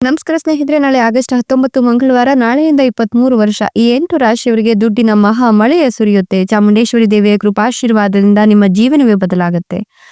ನಮಸ್ಕಾರ ಸ್ನೇಹಿತರೆ, ನಾಳೆ ಆಗಸ್ಟ್ ಹತ್ತೊಂಬತ್ತು ಮಂಗಳವಾರ, ನಾಳೆಯಿಂದ ಇಪ್ಪತ್ಮೂರು ವರ್ಷ. ಈ ಎಂಟು ರಾಶಿಯವರಿಗೆ ದುಡ್ಡಿನ ಮಹಾ ಮಳೆಯ ಸುರಿಯುತ್ತೆ. ಚಾಮುಂಡೇಶ್ವರಿ ದೇವಿಯ ಕೃಪಾಶೀರ್ವಾದದಿಂದ ನಿಮ್ಮ ಜೀವನವೇ ಬದಲಾಗುತ್ತೆ.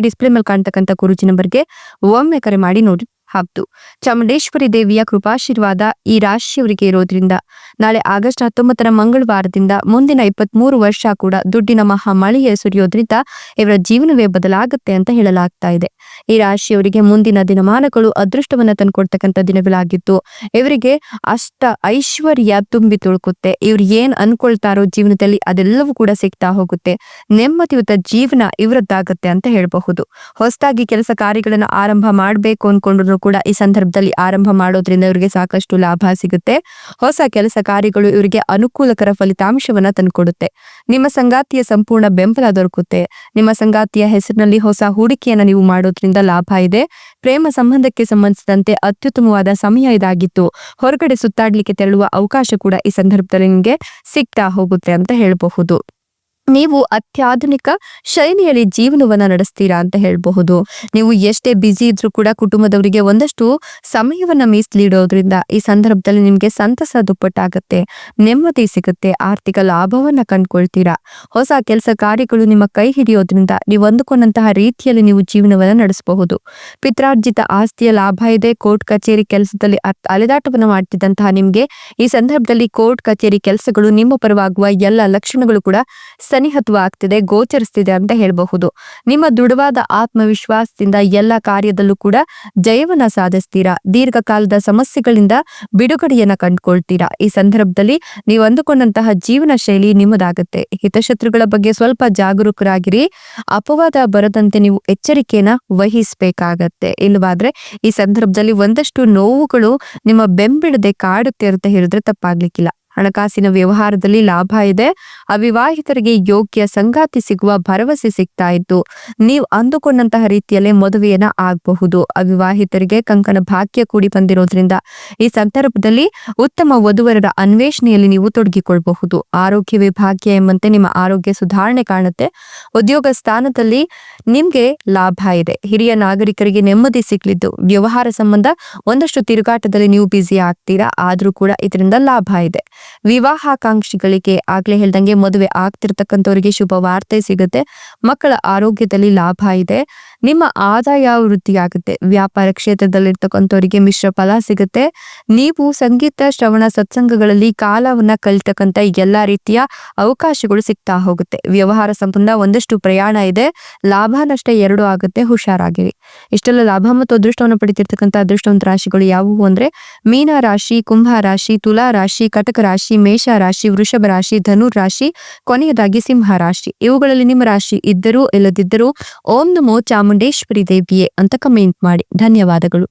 ಡಿಸ್ಪ್ಲೇ ಮೇಲೆ ಕಾಣ್ತಕ್ಕಂಥ ಗುರುಜಿ ನಂಬರ್ಗೆ ಒಮ್ಮೆ ಕರೆ ಮಾಡಿ ನೋಡಿ ಹೌದು ಚಾಮುಂಡೇಶ್ವರಿ ದೇವಿಯ ಕೃಪಾಶೀರ್ವಾದ ಈ ರಾಶಿಯವರಿಗೆ ಇರೋದ್ರಿಂದ ನಾಳೆ ಆಗಸ್ಟ್ ಹತ್ತೊಂಬತ್ತರ ಮಂಗಳವಾರದಿಂದ ಮುಂದಿನ ಇಪ್ಪತ್ಮೂರು ವರ್ಷ ಕೂಡ ದುಡ್ಡಿನ ಮಹಾ ಮಳೆಯ ಸುರಿಯೋದ್ರಿಂದ ಇವರ ಜೀವನವೇ ಬದಲಾಗುತ್ತೆ ಅಂತ ಹೇಳಲಾಗ್ತಾ ಇದೆ. ಈ ರಾಶಿಯವರಿಗೆ ಮುಂದಿನ ದಿನಮಾನಗಳು ಅದೃಷ್ಟವನ್ನ ತಂದುಕೊಡ್ತಕ್ಕಂಥ ದಿನಗಳಾಗಿತ್ತು ಇವರಿಗೆ ಅಷ್ಟ ಐಶ್ವರ್ಯ ತುಂಬಿ ತುಳುಕುತ್ತೆ. ಇವ್ರು ಏನ್ ಅನ್ಕೊಳ್ತಾರೋ ಜೀವನದಲ್ಲಿ ಅದೆಲ್ಲವೂ ಕೂಡ ಸಿಗ್ತಾ ಹೋಗುತ್ತೆ. ನೆಮ್ಮದಿಯುತ ಜೀವನ ಇವರದ್ದಾಗತ್ತೆ ಅಂತ ಹೇಳಬಹುದು. ಹೊಸದಾಗಿ ಕೆಲಸ ಕಾರ್ಯಗಳನ್ನು ಆರಂಭ ಮಾಡಬೇಕು ಅನ್ಕೊಂಡ್ರು ಕೂಡ ಈ ಸಂದರ್ಭದಲ್ಲಿ ಆರಂಭ ಮಾಡೋದ್ರಿಂದ ಇವರಿಗೆ ಸಾಕಷ್ಟು ಲಾಭ ಸಿಗುತ್ತೆ. ಹೊಸ ಕೆಲಸ ಕಾರ್ಯಗಳು ಇವರಿಗೆ ಅನುಕೂಲಕರ ಫಲಿತಾಂಶವನ್ನ ತಂದುಕೊಡುತ್ತೆ. ನಿಮ್ಮ ಸಂಗಾತಿಯ ಸಂಪೂರ್ಣ ಬೆಂಬಲ ದೊರಕುತ್ತೆ. ನಿಮ್ಮ ಸಂಗಾತಿಯ ಹೆಸರಿನಲ್ಲಿ ಹೊಸ ಹೂಡಿಕೆಯನ್ನ ನೀವು ಮಾಡೋದ್ರಿಂದ ಲಾಭ ಇದೆ. ಪ್ರೇಮ ಸಂಬಂಧಕ್ಕೆ ಸಂಬಂಧಿಸಿದಂತೆ ಅತ್ಯುತ್ತಮವಾದ ಸಮಯ ಇದಾಗಿತ್ತು. ಹೊರಗಡೆ ಸುತ್ತಾಡ್ಲಿಕ್ಕೆ ತೆರಳುವ ಅವಕಾಶ ಕೂಡ ಈ ಸಂದರ್ಭದಲ್ಲಿ ನಿಮಗೆ ಸಿಗ್ತಾ ಹೋಗುತ್ತೆ ಅಂತ ಹೇಳಬಹುದು. ನೀವು ಅತ್ಯಾಧುನಿಕ ಶೈಲಿಯಲ್ಲಿ ಜೀವನವನ್ನ ನಡೆಸ್ತೀರಾ ಅಂತ ಹೇಳಬಹುದು. ನೀವು ಎಷ್ಟೇ ಬ್ಯುಸಿ ಇದ್ರೂ ಕೂಡ ಕುಟುಂಬದವರಿಗೆ ಒಂದಷ್ಟು ಸಮಯವನ್ನ ಮೀಸಲಿಡೋದ್ರಿಂದ ಈ ಸಂದರ್ಭದಲ್ಲಿ ನಿಮ್ಗೆ ಸಂತಸ ದುಪ್ಪಟ್ಟಾಗುತ್ತೆ, ನೆಮ್ಮದಿ ಸಿಗುತ್ತೆ, ಆರ್ಥಿಕ ಲಾಭವನ್ನ ಕಂಡ್ಕೊಳ್ತೀರಾ. ಹೊಸ ಕೆಲಸ ಕಾರ್ಯಗಳು ನಿಮ್ಮ ಕೈ ಹಿಡಿಯೋದ್ರಿಂದ ನೀವು ಅಂದುಕೊಂಡಂತಹ ರೀತಿಯಲ್ಲಿ ನೀವು ಜೀವನವನ್ನ ನಡೆಸಬಹುದು. ಪಿತ್ರಾರ್ಜಿತ ಆಸ್ತಿಯ ಲಾಭ ಇದೆ, ಕೋರ್ಟ್ ಕಚೇರಿ ಕೆಲಸದಲ್ಲಿ ಅಲೆದಾಟವನ್ನು ಮಾಡ್ತಿದ್ದಂತಹ ನಿಮ್ಗೆ ಈ ಸಂದರ್ಭದಲ್ಲಿ ಕೋರ್ಟ್ ಕಚೇರಿ ಕೆಲಸಗಳು ನಿಮ್ಮ ಪರವಾಗುವ ಎಲ್ಲ ಲಕ್ಷಣಗಳು ಕೂಡ ಸನಿಹತ್ವವಾಗ್ತಿದೆ, ಗೋಚರಿಸ್ತಿದೆ ಅಂತ ಹೇಳಬಹುದು. ನಿಮ್ಮ ದೃಢವಾದ ಆತ್ಮವಿಶ್ವಾಸದಿಂದ ಎಲ್ಲ ಕಾರ್ಯದಲ್ಲೂ ಕೂಡ ಜಯವನ್ನ ಸಾಧಿಸ್ತೀರಾ? ದೀರ್ಘಕಾಲದ ಸಮಸ್ಯೆಗಳಿಂದ ಬಿಡುಗಡೆಯನ್ನ ಕಂಡುಕೊಳ್ತೀರಾ? ಈ ಸಂದರ್ಭದಲ್ಲಿ ನೀವು ಅಂದುಕೊಂಡಂತಹ ಜೀವನ ಶೈಲಿ ನಿಮ್ಮದಾಗುತ್ತೆ. ಹಿತಶತ್ರುಗಳ ಬಗ್ಗೆ ಸ್ವಲ್ಪ ಜಾಗರೂಕರಾಗಿರಿ. ಅಪವಾದ ಬರದಂತೆ ನೀವು ಎಚ್ಚರಿಕೆಯನ್ನ ವಹಿಸಬೇಕಾಗತ್ತೆ. ಇಲ್ಲವಾದ್ರೆ ಈ ಸಂದರ್ಭದಲ್ಲಿ ಒಂದಷ್ಟು ನೋವುಗಳು ನಿಮ್ಮ ಬೆಂಬಿಡದೆ ಕಾಡುತ್ತೆ ಅಂತ ಹೇಳಿದ್ರೆ ತಪ್ಪಾಗ್ಲಿಕ್ಕಿಲ್ಲ. ಹಣಕಾಸಿನ ವ್ಯವಹಾರದಲ್ಲಿ ಲಾಭ ಇದೆ. ಅವಿವಾಹಿತರಿಗೆ ಯೋಗ್ಯ ಸಂಗಾತಿ ಸಿಗುವ ಭರವಸೆ ಸಿಗ್ತಾ ಇತ್ತು. ನೀವು ಅಂದುಕೊಂಡಂತಹ ರೀತಿಯಲ್ಲೇ ಮದುವೆಯನ್ನ ಆಗಬಹುದು. ಅವಿವಾಹಿತರಿಗೆ ಕಂಕಣ ಭಾಗ್ಯ ಕೂಡಿ ಬಂದಿರೋದ್ರಿಂದ ಈ ಸಂದರ್ಭದಲ್ಲಿ ಉತ್ತಮ ವಧುವರರ ಅನ್ವೇಷಣೆಯಲ್ಲಿ ನೀವು ತೊಡಗಿಕೊಳ್ಬಹುದು. ಆರೋಗ್ಯ ವಿಭಾಗ್ಯ ಎಂಬಂತೆ ನಿಮ್ಮ ಆರೋಗ್ಯ ಸುಧಾರಣೆ ಕಾಣುತ್ತೆ. ಉದ್ಯೋಗ ಸ್ಥಾನದಲ್ಲಿ ನಿಮ್ಗೆ ಲಾಭ ಇದೆ. ಹಿರಿಯ ನಾಗರಿಕರಿಗೆ ನೆಮ್ಮದಿ ಸಿಗ್ಲಿದ್ದು. ವ್ಯವಹಾರ ಸಂಬಂಧ ಒಂದಷ್ಟು ತಿರುಗಾಟದಲ್ಲಿ ನೀವು ಬ್ಯುಸಿ ಆಗ್ತೀರಾ? ಆದ್ರೂ ಕೂಡ ಇದರಿಂದ ಲಾಭ ಇದೆ. ವಿವಾಹಾಕಾಂಕ್ಷಿಗಳಿಗೆ ಆಗ್ಲೇ ಹೇಳ್ದಂಗೆ ಮದುವೆ ಆಗ್ತಿರ್ತಕ್ಕಂಥವರಿಗೆ ಶುಭ ವಾರ್ತೆ ಸಿಗುತ್ತೆ. ಮಕ್ಕಳ ಆರೋಗ್ಯದಲ್ಲಿ ಲಾಭ ಇದೆ. ನಿಮ್ಮ ಆದಾಯ ವೃದ್ಧಿಯಾಗುತ್ತೆ ವ್ಯಾಪಾರ ಕ್ಷೇತ್ರದಲ್ಲಿರ್ತಕ್ಕಂಥವರಿಗೆ ಮಿಶ್ರ ಫಲ ಸಿಗುತ್ತೆ. ನೀವು ಸಂಗೀತ, ಶ್ರವಣ, ಸತ್ಸಂಗಗಳಲ್ಲಿ ಕಾಲವನ್ನ ಕಲಿತಕ್ಕಂಥ ಎಲ್ಲಾ ರೀತಿಯ ಅವಕಾಶಗಳು ಸಿಗ್ತಾ ಹೋಗುತ್ತೆ. ವ್ಯವಹಾರ ಸಂಬಂಧ ಒಂದಷ್ಟು ಪ್ರಯಾಣ ಇದೆ. ಲಾಭ, ನಷ್ಟ ಎರಡು ಆಗುತ್ತೆ. ಹುಷಾರಾಗಿರಿ. ಇಷ್ಟೆಲ್ಲ ಲಾಭ ಮತ್ತು ಅದೃಷ್ಟವನ್ನು ಪಡಿತಿರ್ತಕ್ಕಂಥ ಅದೃಷ್ಟವಂತ ರಾಶಿಗಳು ಯಾವುವು ಅಂದ್ರೆ, ಮೀನ ರಾಶಿ, ಕುಂಭ ರಾಶಿ, ತುಲಾ ರಾಶಿ, ಕಟಕ ರಾಶಿ, ಮೇಷ ರಾಶಿ, ವೃಷಭ ರಾಶಿ, ಧನು ರಾಶಿ, ಕೊನೆಯದಾಗಿ ಸಿಂಹ ರಾಶಿ. ಇವುಗಳಲ್ಲಿ ನಿಮ್ಮ ರಾಶಿ ಇದ್ದರೂ, ಇಲ್ಲದಿದ್ದರೂ, ಓಂ ನಮೋ ಚಾಮುಂಡೇಶ್ವರಿ ದೇವಿಯೇ ಅಂತ ಕಮೆಂಟ್ ಮಾಡಿ. ಧನ್ಯವಾದಗಳು.